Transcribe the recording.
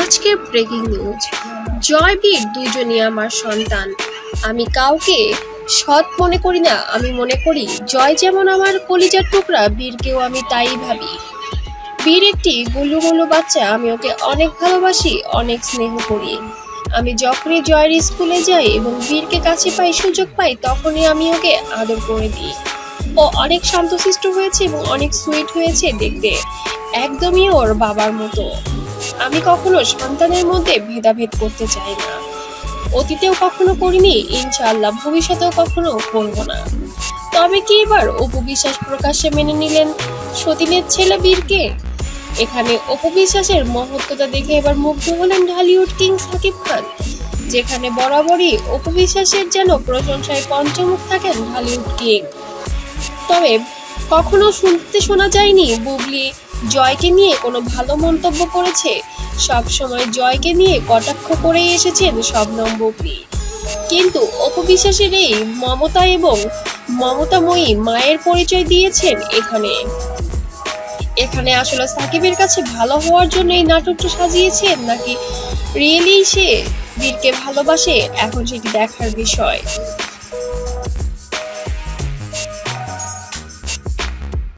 আজকের breaking news জয় বীর দুজনই আমার সন্তান। আমি কাউকে সৎ মনে করি না, আমি মনে করি জয় যেমন আমার কলিজার টুকরা, বীরকেও আমি তাই ভাবি। বীর একটি গুলু গুলু বাচ্চা, আমি ওকে অনেক ভালোবাসি, অনেক স্নেহ করি। আমি যখনই জয়ের স্কুলে যাই এবং বীরকে কাছে পাই, সুযোগ পাই, তখনই আমি ওকে আদর করে দিই। ও অনেক শান্তশিষ্ট হয়েছে এবং অনেক সুইট হয়েছে দেখতে। একদমই ওর বাবার মতো। আমি কখনো সন্তানের মধ্যে ভেদাভেদ করতে চাই না। অতীতেও কখনো করিনি, ইনশাআল্লাহ ভবিষ্যতেও কখনো করব না। তবে কি এবার অপু বিশ্বাস প্রকাশ্যে মেনে নিলেন? সতীনের ছেলে বীরকে? এখানে অপু বিশ্বাসের মহত্বতা দেখে এবার মুগ্ধ হলেন ঢালিউড কিং সাকিব খান, যেখানে বরাবরই অপু বিশ্বাসের যেন প্রশংসায় পঞ্চমুখ থাকেন ঢালিউড কিং। তবে কখনো শুনতে শোনা যায়নি বুবলি জয়কে নিয়ে কোনো ভালো মন্তব্য করেছে? সব সময় জয়কে নিয়ে কটাক্ষ করেই এসেছেন শবনম বুবলি। কিন্তু অপবিশ্বাসের এই মমতা এবং মমতাময়ী মায়ের পরিচয় দিয়েছেন এখানে। এখানে আসলে সাকিবের কাছে ভালো হওয়ার জন্য এই নাটকটা সাজিয়েছেন নাকি রিয়েলি সে বীরকে ভালোবাসে? এখন সেটি দেখার বিষয়।